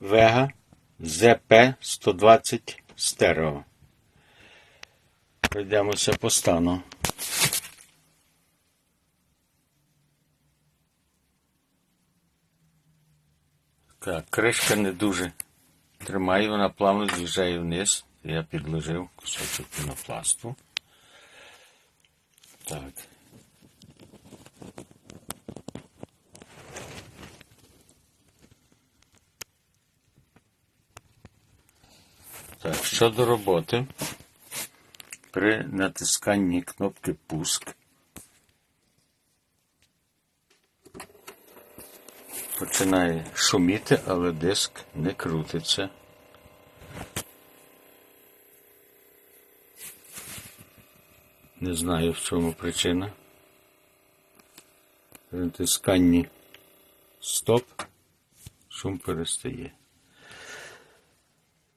Vega ZP120 стерео. Пройдемося по стану. Так, кришка не дуже тримає, вона плавно з'їжджає вниз. Я підложив кусочок пінопласту. Так. Так, щодо роботи, при натисканні кнопки пуск починає шуміти, але диск не крутиться. Не знаю, в чому причина. При натисканні стоп шум перестає.